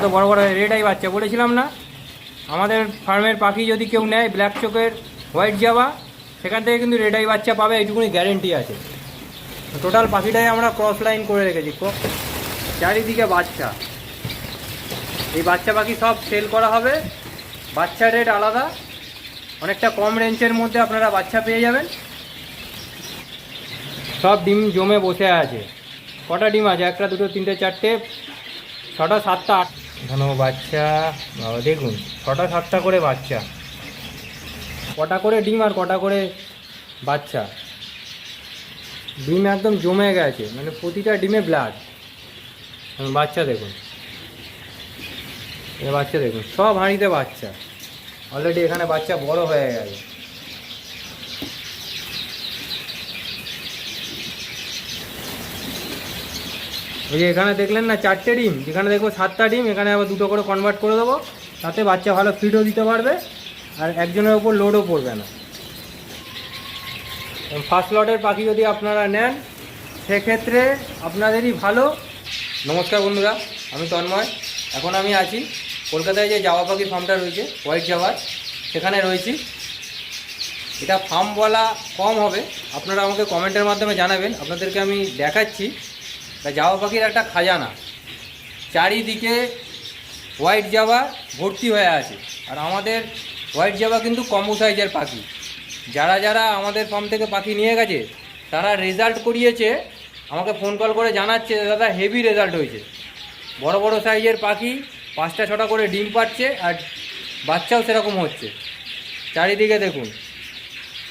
কত বড় বড় রেড আই বাচ্চা। বলেছিলাম না, আমাদের ফার্মের পাখি যদি কেউ নেয়, ব্ল্যাক চোখের হোয়াইট জাবা, সেখান থেকে কিন্তু রেড আই বাচ্চা পাবে, এইটুকুনি গ্যারেন্টি আছে। টোটাল পাখিটাই আমরা ক্রস লাইন করে রেখেছি চারিদিকে বাচ্চা। এই বাচ্চা পাখি সব সেল করা হবে, বাচ্চা রেট আলাদা, অনেকটা কম রেঞ্জের মধ্যে আপনারা বাচ্চা পেয়ে যাবেন। সব ডিম জমে বসে আছে, কটা ডিম আছে? একটা, দুটো, তিনটে, চারটে, ছটা, সাতটা আট এখানেও বাচ্চা দেখুন, ছটা সাতটা করে বাচ্চা। কটা করে ডিম আর কটা করে বাচ্চা। ডিম একদম জমে গেছে মানে প্রতিটা ডিমে ব্লাড বাচ্চা দেখুন। এ বাচ্চা দেখুন, সব হাঁড়িতে বাচ্চা। অলরেডি এখানে বাচ্চা বড় হয়ে গেছে। ওই যে এখানে দেখলেন না চারটে ডিম, যেখানে দেখব সাতটা ডিম, এখানে আবার দুটো করে কনভার্ট করে দেবো, তাতে বাচ্চা ভালো ফিডও দিতে পারবে, আর একজনের ওপর লোডও পড়বে না। ফার্স্ট লটের পাখি যদি আপনারা নেন, সেক্ষেত্রে আপনাদেরই ভালো। নমস্কার বন্ধুরা, আমি তন্ময়। এখন আমি আছি কলকাতায় যে জাওয়া পাখির ফার্মটা রয়েছে হোয়াইট জাওয়ার সেখানে রয়েছি। এটা ফার্ম বলা কম হবে, আপনারা আমাকে কমেন্টের মাধ্যমে জানাবেন, আপনাদেরকে আমি দেখাচ্ছি। এটা জাওয়া পাখির একটা খাজানা। চারিদিকে হোয়াইট জাবা ভর্তি হয়ে আছে। আর আমাদের হোয়াইট জাবা কিন্তু কম্বো সাইজের পাখি। যারা যারা আমাদের ফার্ম থেকে পাখি নিয়ে গেছে, তারা রেজাল্ট করিয়েছে, আমাকে ফোন কল করে জানাচ্ছে, দাদা হেভি রেজাল্ট হয়েছে। বড় বড় সাইজের পাখি পাঁচটা ছটা করে ডিম পাচ্ছে আর বাচ্চাও সেরকম হচ্ছে। চারিদিকে দেখুন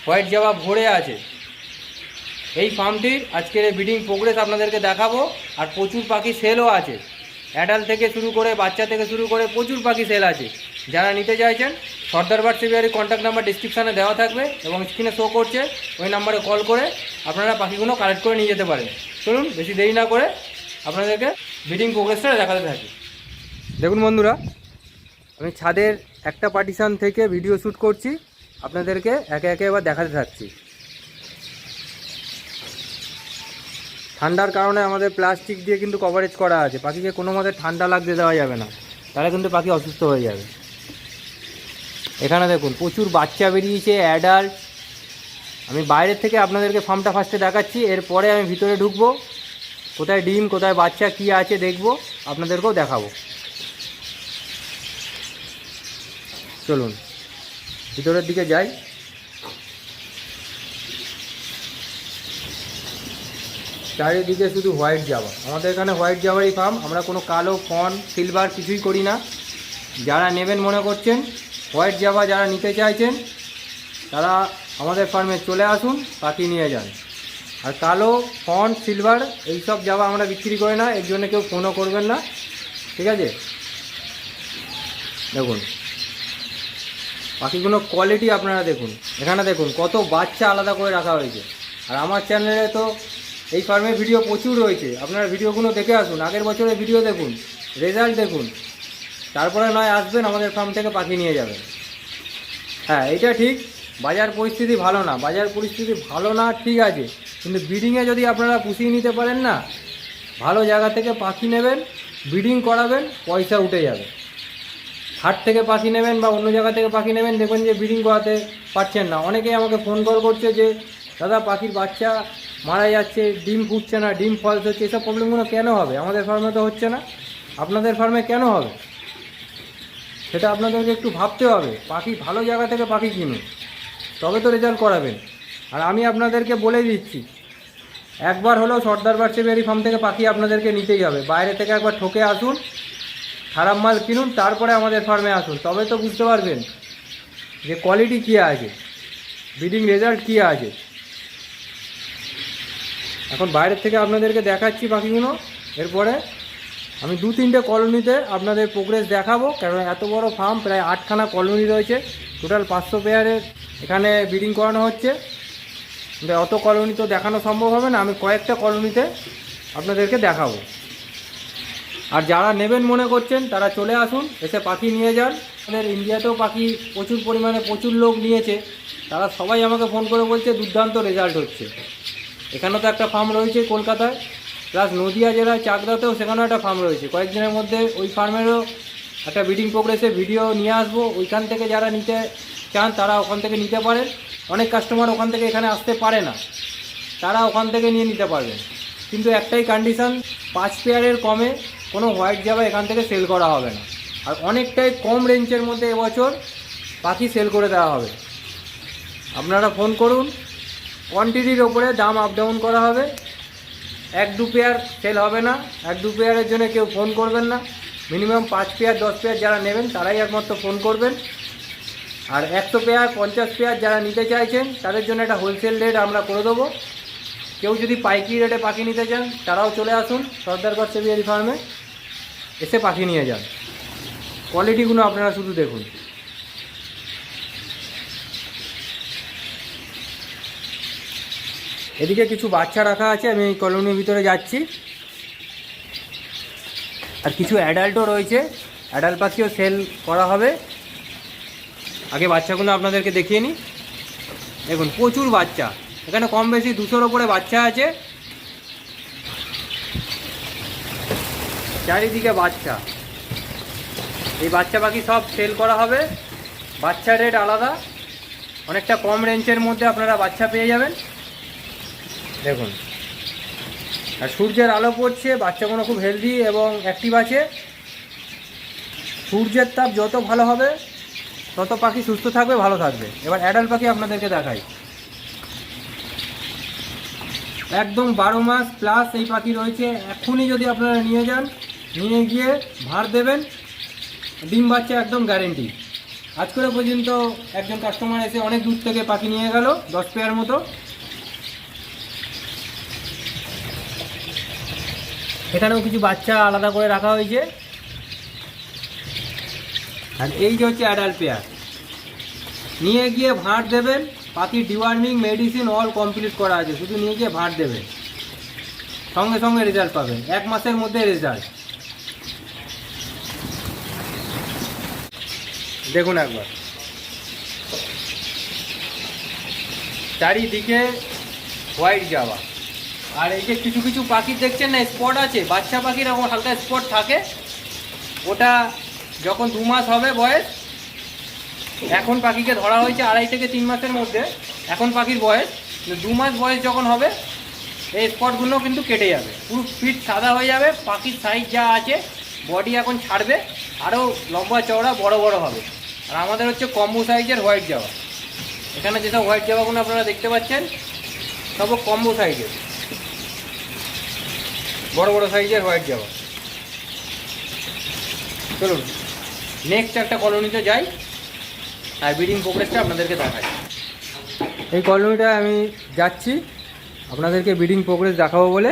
হোয়াইট জাবা ভরে আছে। এই ফার্মটির আজকের এই ব্রিডিং প্রোগ্রেস আপনাদেরকে দেখাবো। আর প্রচুর পাখি সেলও আছে। অ্যাডাল থেকে শুরু করে, বাচ্চা থেকে শুরু করে প্রচুর পাখি সেল আছে। যারা নিতে চাইছেন, সর্দার বার্ড সেভিয়ারি কন্ট্যাক্ট নাম্বার ডিসক্রিপশানে দেওয়া থাকবে এবং স্ক্রিনে শো করছে। ওই নাম্বারে কল করে আপনারা পাখিগুলো কালেক্ট করে নিয়ে যেতে পারেন। চলুন, বেশি দেরি না করে আপনাদেরকে ব্রিডিং প্রোগ্রেসটা দেখাতে থাকি। দেখুন বন্ধুরা, আমি ছাদের একটা পার্টিশান থেকে ভিডিও শ্যুট করছি। আপনাদেরকে একে একে এবার দেখাতে থাকছি। ঠান্ডার কারণে আমাদের প্লাস্টিক দিয়ে কিন্তু কভারেজ করা আছে। পাখিকে কোনো মতে ঠান্ডা লাগতে দেওয়া যাবে না। তাহলে কিন্তু পাখি অসুস্থ হয়ে যাবে। এখানে দেখুন, প্রচুর বাচ্চা বেরিয়েছে অ্যাডাল্ট আমি বাইরের থেকে আপনাদেরকে ফার্মটা ফার্স্টে দেখাচ্ছি, এরপরে আমি ভিতরে ঢুকবো। কোথায় ডিম, কোথায় বাচ্চা, কি আছে দেখব, আপনাদেরকেও দেখাবো। চলুন, ভিতরের দিকে যাই। চারিদিকে শুধু হোয়াইট জাবা আমাদের এখানে হোয়াইট জাবারই ফার্ম আমরা কোনো কালো, ফন সিলভার কিছুই করি না। যারা নেবেন মনে করছেন, হোয়াইট জাবা যারা নিতে চাইছেন, তারা আমাদের ফার্মে চলে আসুন, পাখি নিয়ে যান। আর কালো, ফন সিলভার এইসব জাবা আমরা বিক্রি করি না, এর জন্য কেউ ফোনও করবেন না। ঠিক আছে? দেখুন। পাখিগুলো কোয়ালিটি আপনারা দেখুন। এখানে দেখুন, কত বাচ্চা আলাদা করে রাখা হয়েছে। আর আমার চ্যানেলে তো এই ফার্মের ভিডিও প্রচুর রয়েছে। আপনারা ভিডিওগুলো দেখে আসুন, আগের বছরের ভিডিও দেখুন রেজাল্ট দেখুন। তারপরে নয়, আসবেন, আমাদের ফার্ম থেকে পাখি নিয়ে যাবেন। হ্যাঁ এটা ঠিক। বাজার পরিস্থিতি ভালো না। বাজার পরিস্থিতি ভালো না, ঠিক আছে। কিন্তু ব্রিডিংয়ে যদি আপনারা পুষিয়ে নিতে পারেন না, ভালো জায়গা থেকে পাখি নেবেন ব্রিডিং করাবেন, পয়সা উঠে যাবে। হাট থেকে পাখি নেবেন বা অন্য জায়গা থেকে পাখি নেবেন, দেখবেন যে ব্রিডিং করাতে পারছেন না। অনেকেই আমাকে ফোন কল করছে যে, দাদা, পাখির বাচ্চা মারা যাচ্ছে, ডিম ফুটছে না, ডিম ফলস হচ্ছে এসব প্রবলেমগুলো কেন হবে? আমাদের ফার্মে তো হচ্ছে না। আপনাদের ফার্মে কেন হবে? সেটা আপনাদেরকে একটু ভাবতে হবে। পাখি ভালো জায়গা থেকে পাখি কিনুন তবে তো রেজাল্ট করাবেন। আর আমি আপনাদেরকে বলে দিচ্ছি, একবার হলেও সর্দার বাচ্চাবেরি ফার্ম থেকে পাখি আপনাদেরকে নিতেই হবে। বাইরে থেকে একবার ঠকে আসুন, খারাপ মাল কিনুন, তারপরে আমাদের ফার্মে আসুন। তবে তো বুঝতে পারবেন যে কোয়ালিটি কী আছে ব্রিডিং রেজাল্ট কী আছে। এখন বাইরের থেকে আপনাদেরকে দেখাচ্ছি পাখিগুলো। এরপরে আমি দু তিনটে কলোনিতে আপনাদের প্রোগ্রেস দেখাবো কারণ এত বড় ফার্ম প্রায় আটখানা কলোনি রয়েছে। টোটাল পাঁচশো পেয়ারের এখানে ব্রিডিং করানো হচ্ছে। অত কলোনি তো দেখানো সম্ভব হবে না, আমি কয়েকটা কলোনিতে আপনাদেরকে দেখাবো। আর যারা নেবেন মনে করছেন, তারা চলে আসুন, এসে পাখি নিয়ে যান। আমাদের ইন্ডিয়াতেও পাখি প্রচুর পরিমাণে প্রচুর লোক নিয়েছে। তারা সবাই আমাকে ফোন করে বলছে, দুর্দান্ত রেজাল্ট হচ্ছে। এখানেও তো একটা ফার্ম রয়েছে কলকাতায় প্লাস নদিয়া জেলায় চাকদাতেও সেখানেও একটা ফার্ম রয়েছে। কয়েকদিনের মধ্যে ওই ফার্মেরও একটা ব্রিডিং প্রোগ্রেসে ভিডিও নিয়ে আসব। ওইখান থেকে যারা নিতে চান তারা ওখান থেকে নিতে পারেন। অনেক কাস্টমার ওখান থেকে এখানে আসতে পারে না। তারা ওখান থেকে নিয়ে নিতে পারবেন কিন্তু একটাই কন্ডিশন পাঁচ পেয়ারের কমে কোনো হোয়াইট জাবা এখান থেকে সেল করা হবে না। আর অনেকটাই কম রেঞ্জের মধ্যে এবছর পাখি সেল করে দেওয়া হবে। আপনারা ফোন করুন। কোয়ান্টিটির ওপরে দাম আপ ডাউন করা হবে। এক দু পেয়ার সেল হবে না। এক দু পেয়ারের জন্য কেউ ফোন করবেন না। মিনিমাম পাঁচ পেয়ার দশ পেয়ার যারা নেবেন, তারাই একমাত্র ফোন করবেন। আর একশো পেয়ার পঞ্চাশ পেয়ার যারা নিতে চাইছেন, তাদের জন্য একটা হোলসেল রেট আমরা করে দেবো। কেউ যদি পাইকি রেটে পাখি নিতে চান, তারাও চলে আসুন সর্দারগড় সেভিয়ারি ফার্মে এসে পাখি নিয়ে যান। কোয়ালিটিগুলো আপনারা শুধু দেখুন। এদিকে কিছু বাচ্চা রাখা আছে, আমি এই কলোনির ভিতরে যাচ্ছি। আর কিছু অ্যাডাল্টও রয়েছে। অ্যাডাল্ট পাখিও সেল করা হবে। আগে বাচ্চাগুলো আপনাদেরকে দেখিয়ে নিই। দেখুন, প্রচুর বাচ্চা। এখানে কম বেশি দুশোর ওপরে বাচ্চা আছে। চারিদিকে বাচ্চা। এই বাচ্চা পাখি সব সেল করা হবে। বাচ্চা রেট আলাদা। অনেকটা কম রেঞ্জের মধ্যে আপনারা বাচ্চা পেয়ে যাবেন। দেখুন। আর সূর্যের আলো পড়ছে বাচ্চাগুলো খুব হেলদি এবং অ্যাক্টিভ আছে। সূর্যের তাপ যত ভালো হবে, তত পাখি সুস্থ থাকবে, ভালো থাকবে। এবার অ্যাডাল্ট পাখি আপনাদেরকে দেখাই। একদম বারো মাস প্লাস এই পাখি রয়েছে। এখনই যদি আপনারা নিয়ে যান, নিয়ে গিয়ে ভার দেবেন, ডিম বাচ্চা একদম গ্যারেন্টি আজ করে পর্যন্ত একজন কাস্টমার এসে অনেক দূর থেকে পাখি নিয়ে গেল, দশ পেয়ার মতো। এখানেও কিছু বাচ্চা আলাদা করে রাখা হয়েছে। আর এই যে হচ্ছে অ্যাডাল্ট পেয়ার নিয়ে গিয়ে ভাঁড় দেবেন পাখির ডিওয়ার্মিং মেডিসিন অল কমপ্লিট করা আছে, শুধু নিয়ে গিয়ে ভাঁড় দেবেন। সঙ্গে সঙ্গে রেজাল্ট পাবেন, এক মাসের মধ্যে রেজাল্ট দেখুন একবার। চারিদিকে হোয়াইট যাওয়া আর এই যে কিছু কিছু পাখি দেখছেন না স্পট আছে। বাচ্চা পাখির এরকম হালকা স্পট থাকে। ওটা যখন দু মাস হবে বয়স, এখন পাখিকে ধরা হয়েছে আড়াই থেকে তিন মাসের মধ্যে। এখন পাখির বয়স দু মাস বয়স যখন হবে, এই স্পটগুলো কিন্তু কেটে যাবে। পুরো ফিট সাদা হয়ে যাবে, পাখির সাইজ যা আছে বডি এখন ছাড়বে আরও লম্বা চওড়া বড় বড় হবে। আর আমাদের হচ্ছে কম্বো সাইজের হোয়াইট জামা। এখানে যেসব হোয়াইট জামাগুলো আপনারা দেখতে পাচ্ছেন সব কম্বো সাইজের বড় বড় সাইজের হোয়াইট জামা চলুন নেক্সট একটা কলোনিতে যাই, আর ব্রিডিং প্রোগ্রেসটা আপনাদেরকে দেখাই। এই কলোনিটা আমি যাচ্ছি, আপনাদেরকে ব্রিডিং প্রোগ্রেস দেখাবো বলে।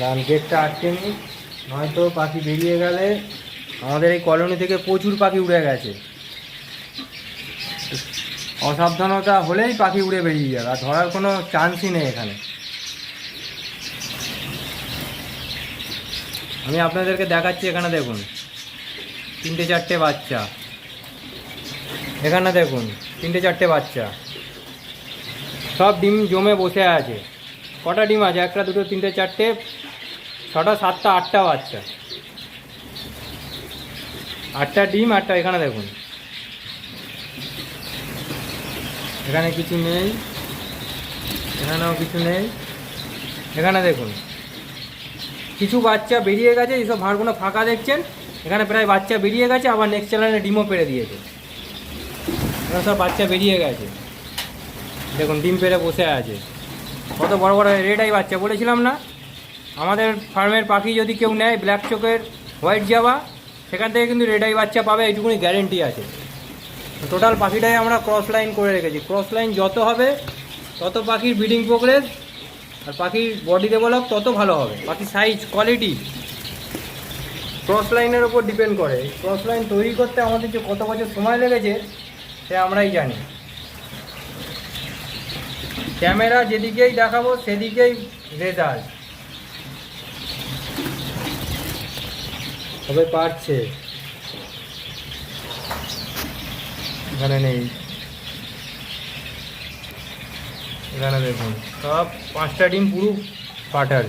ডান গেটটা আটকে নি নয়তো পাখি বেরিয়ে গেলে আমাদের এই কলোনি থেকে প্রচুর পাখি উড়ে গেছে। অসাবধানতা হলেই পাখি উড়ে বেরিয়ে যাবে, আর ধরার কোনো চান্সই নেই এখানে। আমি আপনাদেরকে দেখাচ্ছি, এখানে দেখুন। তিনটে চারটে বাচ্চা। এখানে দেখুন, তিনটে চারটে বাচ্চা। সব ডিম জমে বসে আছে। কটা ডিম আছে? একটা, দুটো, তিনটে, চারটে, ছটা, সাতটা, আটটা বাচ্চা। আটটা ডিম, আটটা এখানে দেখুন। এখানে কিছু নেই, এখানেও কিছু নেই। এখানে দেখুন। কিছু বাচ্চা বেরিয়ে গেছে, এইসব ভাঁড়গুলো ফাঁকা দেখছেন। এখানে প্রায় বাচ্চা বেরিয়ে গেছে, আবার নেক্সট চ্যানেলে ডিমও পেরে দিয়েছে। এখানে সব বাচ্চা বেরিয়ে গেছে। দেখুন, ডিম পেরে বসে আছে। কত বড় বড় রেডাই বাচ্চা বলেছিলাম না? আমাদের ফার্মের পাখি যদি কেউ নেয়, ব্ল্যাক চোখের হোয়াইট জাবা সেখান থেকে কিন্তু রেডাই বাচ্চা পাবে, এইটুকুনি গ্যারেন্টি আছে। টোটাল পাখিটাই আমরা ক্রস লাইন করে রেখেছি। ক্রস লাইন যত হবে, তত পাখির ব্রিডিং প্রোগ্রেস আর পাখির বডি ডেভেলপ তত ভালো হবে। পাখির সাইজ কোয়ালিটি ক্রস লাইনের ওপর ডিপেন্ড করে। ক্রস লাইন তৈরি করতে আমাদের যে কত বছর সময় লেগেছে, সে আমরাই জানি। ক্যামেরা যেদিকেই দেখাবো, সেদিকেই রেজাল্ট সবাই পারছে। এখানে নেই। এখানে দেখুন, সব পাঁচটা ডিম পুরো পাটার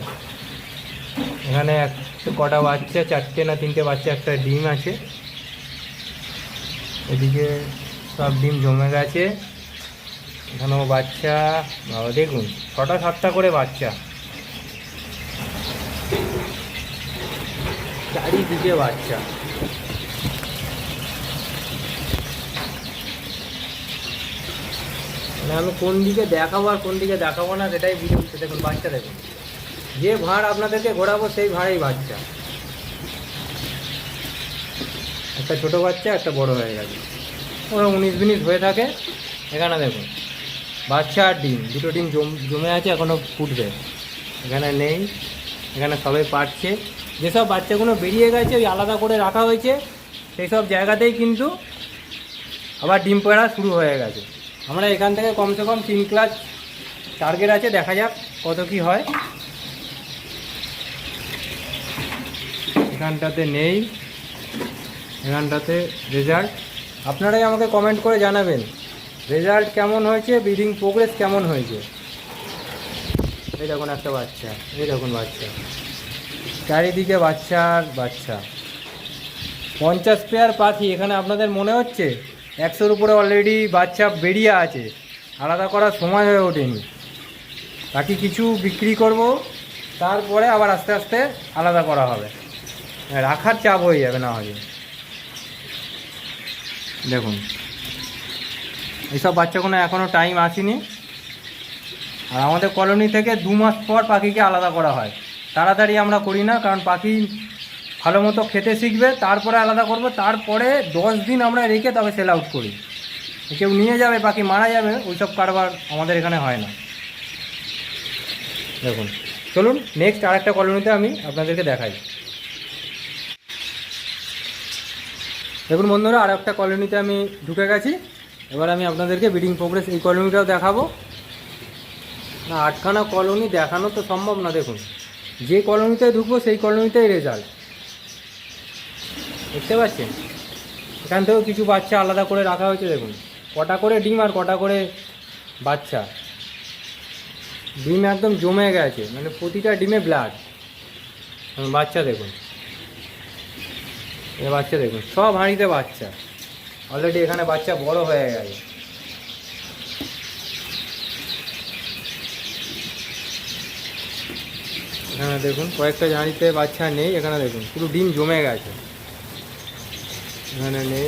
এখানে এক কটা বাচ্চা, চারটে না তিনটে বাচ্চা একটা ডিম আছে। এদিকে সব ডিম জমে গেছে। এখানেও বাচ্চা দেখুন, ছটা সাতটা করে বাচ্চা। চারিদিকে বাচ্চা। মানে আমি কোন দিকে দেখাবো আর কোন দিকে দেখাবো না সেটাই বুঝে উঠছে। দেখুন, বাচ্চা দেখুন। যে ভাঁড় আপনাদেরকে ঘোরাবো সেই ভাঁড়েই বাচ্চা। একটা ছোট বাচ্চা, একটা বড় হয়ে গেছে। ওরা উনিশ মিনিট হয়ে থাকে। এখানে দেখুন, বাচ্চা আর ডিম। দুটো ডিম জম, জমে আছে এখনও ফুটবে। এখানে নেই। এখানে সবাই পারছে। যেসব বাচ্চাগুলো বেরিয়ে গেছে, ওই আলাদা করে রাখা হয়েছে সেই সব জায়গাতেই কিন্তু আবার ডিম পাড়া শুরু হয়ে গেছে। আমরা এখান থেকে কমসে কম তিন ক্লাস টার্গেট আছে, দেখা যাক কত কি হয়। এখানটাতে নেই, এখানটাতে রেজাল্ট আপনারাই আমাকে কমেন্ট করে জানাবেন রেজাল্ট কেমন হয়েছে ব্রিডিং প্রোগ্রেস কেমন হয়েছে। এই দেখুন একটা বাচ্চা, এই দেখুন বাচ্চা। চারিদিকে বাচ্চা আর বাচ্চা। পঞ্চাশ পেয়ার পাখি, এখানে আপনাদের মনে হচ্ছে? একশোর উপরে অলরেডি বাচ্চা বেরিয়ে আছে। আলাদা করার সময় হয়ে ওঠেনি। বাকি কিছু বিক্রি করব, তারপরে আবার আস্তে আস্তে আলাদা করা হবে। রাখার চাপ হয়ে যাবে না হলে। দেখুন এইসব বাচ্চাগুলো এখনও টাইম আসেনি। আর আমাদের কলোনি থেকে দু মাস পর পাখিকে আলাদা করা হয়। তাড়াতাড়ি আমরা করি না, কারণ পাখি ভালো মতো খেতে শিখবে, তারপরে আলাদা করব, তারপরে দশ দিন আমরা রেখে তবে সেল আউট করি। কেউ নিয়ে যাবে, পাখি মারা যাবে, ওইসব কারবার আমাদের এখানে হয় না। দেখুন, চলুন নেক্সট আরেকটা কলোনিতে আমি আপনাদেরকে দেখাই। দেখুন বন্ধুরা আর একটা কলোনিতে আমি ঢুকে গেছি। এবার আমি আপনাদেরকে বিডিং প্রোগ্রেস এই কলোনিটাও দেখাবো। না, আটখানা কলোনি দেখানো তো সম্ভব না, দেখুন। যে কলোনিতে ঢুকবো, সেই কলোনিতেই রেজাল্ট দেখতে পাচ্ছেন? এখান থেকেও কিছু বাচ্চা আলাদা করে রাখা হয়েছে, দেখুন। কটা করে ডিম আর কটা করে বাচ্চা। ডিম একদম জমে গেছে মানে প্রতিটা ডিমে ব্লাড বাচ্চা দেখুন। এ বাচ্চা দেখুন, সব হাঁড়িতে বাচ্চা। অলরেডি এখানে বাচ্চা বড় হয়ে গেছে। এখানে দেখুন, কয়েকটা হাঁড়িতে বাচ্চা নেই, এখানে দেখুন, পুরো ডিম জমে গেছে। এখানে নেই।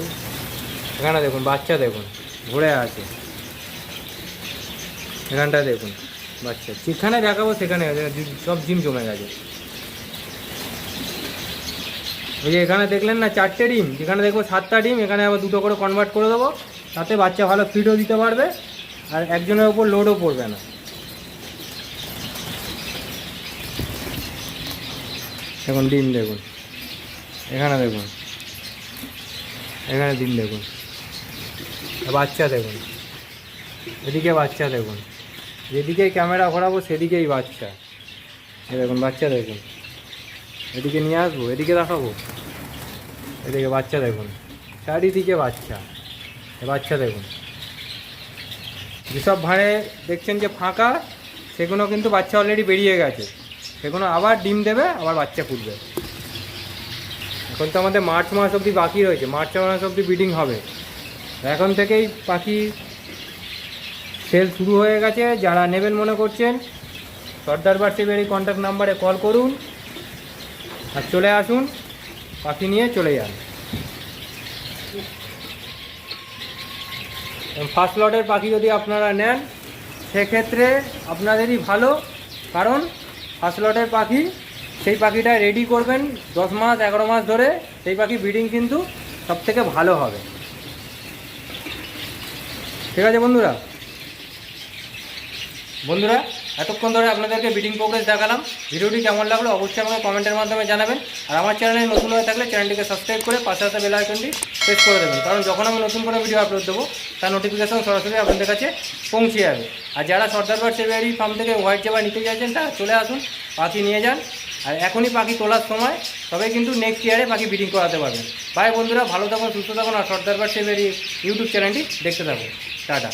এখানে দেখুন, বাচ্চা দেখুন ঘুরে আছে। এখানটা দেখুন, বাচ্চা। যেখানে দেখাবো সেখানে সব ডিম জমে গেছে। ওই যে এখানে দেখলেন না, চারটে ডিম। যেখানে দেখব সাতটা ডিম, এখানে আবার দুটো করে কনভার্ট করে দেবো। তাতে বাচ্চা ভালো ফিডও দিতে পারবে, আর একজনের ওপর লোডও পড়বে না। এখন ডিম দেখুন। এখানে দেখুন। এখানে ডিম দেখুন। বাচ্চা দেখুন। এদিকে বাচ্চা দেখুন। যেদিকে ক্যামেরা ঘোরাবো সেদিকেই বাচ্চা। এই দেখুন, বাচ্চা দেখুন। এদিকে নিয়ে আসব, এদিকে দেখাবো। এদিকে বাচ্চা দেখুন। চারিদিকে বাচ্চা। বাচ্চা দেখুন। যেসব ভাঁড়ে দেখছেন যে ফাঁকা, সেগুলো কিন্তু বাচ্চা অলরেডি বেরিয়ে গেছে। সেগুলো আবার ডিম দেবে, আবার বাচ্চা ফুটবে। এখন তো আমাদের মার্চ মাস অবধি বাকি রয়েছে, মার্চ মাস অবধি ব্রিডিং হবে। এখন থেকেই পাখি সেল শুরু হয়ে গেছে, যারা নেবেন মনে করছেন, সর্দার বার্সেবের এই কন্ট্যাক্ট নাম্বারে কল করুন আর চলে আসুন পাখি নিয়ে চলে যান। ফার্স্ট লটের পাখি যদি আপনারা নেন, সেক্ষেত্রে আপনাদেরই ভালো, কারণ ফার্স্ট লটের পাখি, সেই পাখিটা রেডি করবেন দশ মাস, এগারো মাস ধরে। সেই পাখি ব্রিডিং কিন্তু সবথেকে ভালো হবে। ঠিক আছে বন্ধুরা? বন্ধুরা এতক্ষণ ধরে আপনাদেরকে বিডিং প্রোগ্রেস দেখালাম। ভিডিওটি কেমন লাগল অবশ্যই আমাকে কমেন্টের মাধ্যমে জানাবেন। আর আমার চ্যানেলে নতুন হয়ে থাকলে চ্যানেলটিকে সাবস্ক্রাইব করে পাশে আসা বেল আইকনটি প্রেস করে দেবেন। কারণ যখন আমি নতুন কোনো ভিডিও আপলোড দেবো, তার নোটিফিকেশন সরাসরি আপনাদের কাছে পৌঁছে যাবে। আর যারা সর্দারবার সেভিয়ারি ফার্ম থেকে হোয়াইট জাবা নিতে চাইছেন তারা চলে আসুন, পাখি নিয়ে যান। আর এখনই পাখি তোলার সময় তবে কিন্তু নেক্সট ইয়ারে পাখি ব্রিডিং করাতে পারবেন। বাই বন্ধুরা, ভালো থাকুন, সুস্থ থাকুন, আর সর্দার বাট সেভের ইউটিউব চ্যানেলটি দেখতে থাকুন। টাটা।